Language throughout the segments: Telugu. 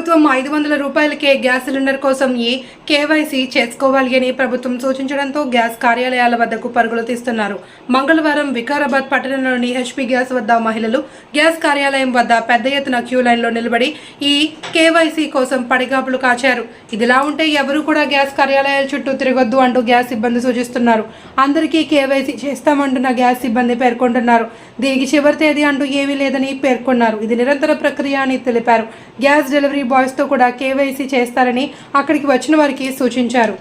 ప్రభుత్వం ఐదు వందల రూపాయలకే గ్యాస్ సిలిండర్ కోసం ఈ కేవైసీ చేసుకోవాలి అని ప్రభుత్వం సూచించడంతో గ్యాస్ కార్యాలయాల వద్దకు పరుగులు తీస్తున్నారు. మంగళవారం వికారాబాద్ పట్టణంలోని హెచ్పీ గ్యాస్ వద్ద మహిళలు గ్యాస్ కార్యాలయం వద్ద పెద్ద ఎత్తున క్యూ లైన్లో నిలబడి ఈ కేవైసీ కోసం పడిగాపులు కాచారు. ఇదిలా ఉంటే ఎవరు కూడా గ్యాస్ కార్యాలయాల చుట్టూ తిరగొద్దు అంటూ గ్యాస్ సిబ్బంది సూచిస్తున్నారు. అందరికీ కేవైసీ చేస్తామంటున్న గ్యాస్ సిబ్బంది పేర్కొంటున్నారు. దీనికి చివరి తేదీ అంటూ ఏమీ లేదని పేర్కొన్నారు. ఇది నిరంతర ప్రక్రియ అని తెలిపారు. గ్యాస్ డెలివరీ బాయ్స్తో కూడా కేవైసీ చేస్తారని అక్కడికి వచ్చిన వారికి సూచించారు.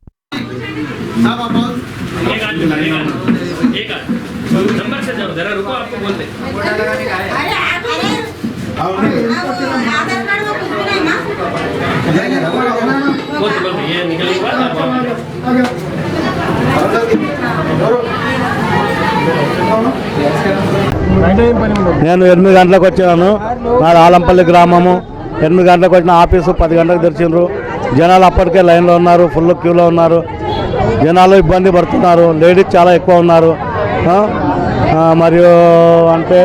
साहब आप आओ। एक आदमी एक आदमी नंबर से जाओ जरा रुको आपको बोलते आओ नहीं। बोलते बोलते ये निकल के बाद आप आओ। నేను ఎనిమిది గంటలకు వచ్చాను నాది ఆలంపల్లి గ్రామము ఎనిమిది గంటలకు వచ్చిన ఆఫీసు పది గంటలకు తెరిచిండ్రు జనాలు అప్పటికే లైన్లో ఉన్నారు ఫుల్ క్యూలో ఉన్నారు. జనాలు ఇబ్బంది పడుతున్నారు లేడీస్ చాలా ఎక్కువ ఉన్నారు. మరియు అంటే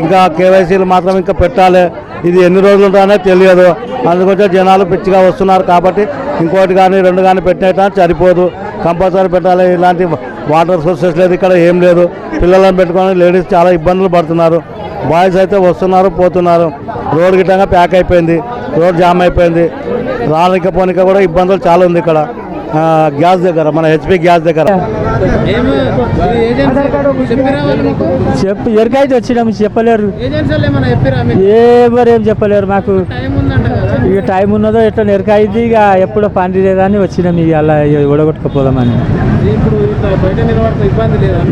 ఇంకా కేవైసీలు మాత్రం ఇంకా పెట్టాలి. ఇది ఎన్ని రోజులు ఉంటుందనే తెలియదు. అందుకొచ్చే జనాలు పిచ్చిగా వస్తున్నారు కాబట్టి ఇంకోటి కానీ రెండు కానీ పెట్టినట్టు సరిపోదు. కంపల్సరీ పెట్టాలి. ఇలాంటి వాటర్ సోర్సెస్ లేదు ఇక్కడ ఏం లేదు. పిల్లలను పెట్టుకొని లేడీస్ చాలా ఇబ్బందులు పడుతున్నారు. బాయ్స్ అయితే వస్తున్నారు పోతున్నారు. రోడ్ గిట్టంగా ప్యాక్ అయిపోయింది. రోడ్ జామ్ అయిపోయింది. రానిక పోనిక కూడా ఇబ్బందులు చాలా ఉంది ఇక్కడ. ఆ, గ్యాస్ దగ్గర మన హెచ్పి గ్యాస్ దగ్గర. చెప్పు. ఎరికైతే వచ్చినాం చెప్పలేరు. ఎవరు ఏం చెప్పలేరు మాకు. టైం ఉందంట కదా. ఇక టైం ఉన్నదో ఎట్లా ఎరకైంది ఇక ఎప్పుడో పని లేదని వచ్చినాం ఇక అలా ఓడగొట్టుకుపోదామని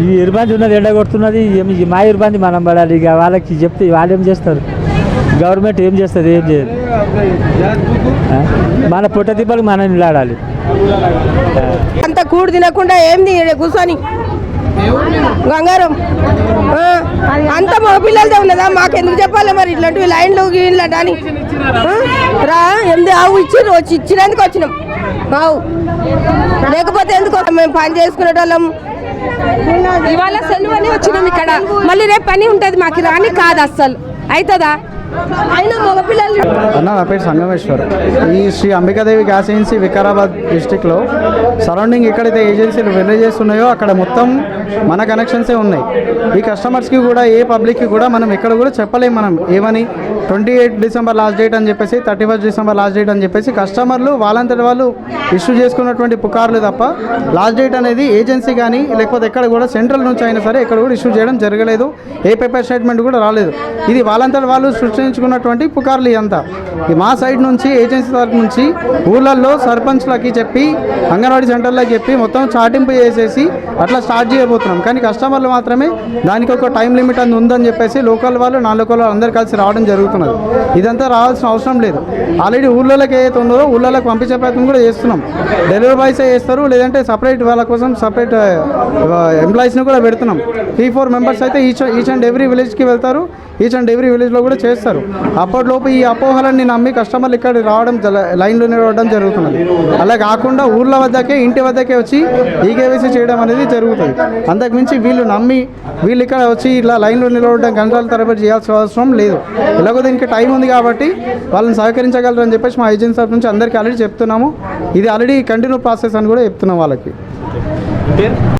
ఈ ఇబ్బంది ఉన్నది ఎండ కొడుతున్నది ఏమి ఈ మా ఇబ్బంది మనం పడాలి ఇక వాళ్ళకి చెప్తే వాళ్ళు ఏం చేస్తారు? గవర్నమెంట్ ఏం చేస్తుంది ఏం చేయదు. మన పుట్ట తిప్పలకు మనం నిలాడాలి అంత కూడు తినకుండా ఏం తినే కూర్చొని. గంగారం. అంత మా పిల్లలతో ఉన్నదా? మాకెందుకు చెప్పాలి మరి? ఇట్లాంటివి లైన్లు గీన్లు అని. రా ఎందు ఆవు ఇచ్చిర్రు వచ్చి ఇచ్చినందుకు వచ్చినాం. ఆవు. లేకపోతే ఎందుకు మేము పని చేసుకునేటోళ్ళం. ఇవాళ సెలవు అని వచ్చినాం ఇక్కడ. మళ్ళీ రేపు పని ఉంటుంది మాకు రాని కాదు అస్సలు. అవుతుందా అన్న నా పేరు సంగమేశ్వర్. ఈ శ్రీ అంబికాదేవి గ్యాస్ ఏజెన్సీ వికారాబాద్ డిస్టిక్లో సరౌండింగ్ ఎక్కడైతే ఏజెన్సీలు విలేజెస్ చేస్తున్నాయో అక్కడ మొత్తం మన కనెక్షన్సే ఉన్నాయి. ఈ కస్టమర్స్కి కూడా ఏ పబ్లిక్కి కూడా మనం ఎక్కడ కూడా చెప్పలేము మనం. ఏమని? Twenty eight December last date అని చెప్పేసి thirty first December last date అని చెప్పేసి కస్టమర్లు వాళ్ళంతటి వాళ్ళు ఇష్యూ చేసుకున్నటువంటి పుకార్లు తప్ప లాస్ట్ డేట్ అనేది ఏజెన్సీ కానీ లేకపోతే ఎక్కడ కూడా సెంట్రల్ నుంచి అయినా సరే ఎక్కడ కూడా ఇష్యూ చేయడం జరగలేదు. ఏ పేపర్ స్టేట్మెంట్ కూడా రాలేదు. ఇది వాళ్ళంతటి వాళ్ళు సృష్టించుకున్నటువంటి పుకార్లు ఇదంతా. మా సైడ్ నుంచి ఏజెన్సీ తరఫు నుంచి ఊళ్ళల్లో సర్పంచ్లకి చెప్పి అంగన్వాడీ సెంటర్లకి చెప్పి మొత్తం చాటింపు చేసేసి అట్లా స్టార్ట్ చేయబోతున్నాం. కానీ కస్టమర్లు మాత్రమే దానికి ఒక టైం లిమిట్ అని ఉందని చెప్పేసి లోకల్ వాళ్ళు నా లోకల్ వాళ్ళు అందరు కలిసి రావడం జరుగుతున్నది. ఇదంతా రావాల్సిన అవసరం లేదు. ఆల్రెడీ ఊళ్ళోకి ఏదైతే ఉందో ఊళ్ళోకి పంపించే ప్రయత్నం కూడా చేస్తున్నాం. డెలివరీ బాయ్సే చేస్తారు లేదంటే సపరేట్ వాళ్ళ కోసం సపరేట్ ఎంప్లాయీస్ని కూడా పెడుతున్నాం. త్రీ ఫోర్ మెంబర్స్ అయితే ఈచ్ ఈచ్ అండ్ ఎవ్రీ విలేజ్కి వెళ్తారు. ఈచ్ అండ్ ఎవ్రీ విలేజ్లో కూడా చేస్తారు. అప్పటిలోపు ఈ అపోహలన్నీ నమ్మి కస్టమర్లు ఇక్కడ రావడం లైన్లో నిలవడం జరుగుతున్నది. అలా కాకుండా ఊర్ల వద్దకే ఇంటి వద్దకే వచ్చి ఈకేవైసీ చేయడం అనేది జరుగుతుంది. అంతకుమించి వీళ్ళు నమ్మి వీళ్ళు ఇక్కడ వచ్చి ఇలా లైన్లో నిలవడం గంటల తరబడి చేయాల్సిన అవసరం లేదు. ఎలాగో దీనికి టైం ఉంది కాబట్టి వాళ్ళని సహకరించగలరు అని చెప్పేసి మా ఏజెన్సీ తరఫు నుంచి అందరికీ ఆల్రెడీ చెప్తున్నాము. ఇది ఆల్రెడీ కంటిన్యూ ప్రాసెస్ అని కూడా చెప్తున్నాం వాళ్ళకి.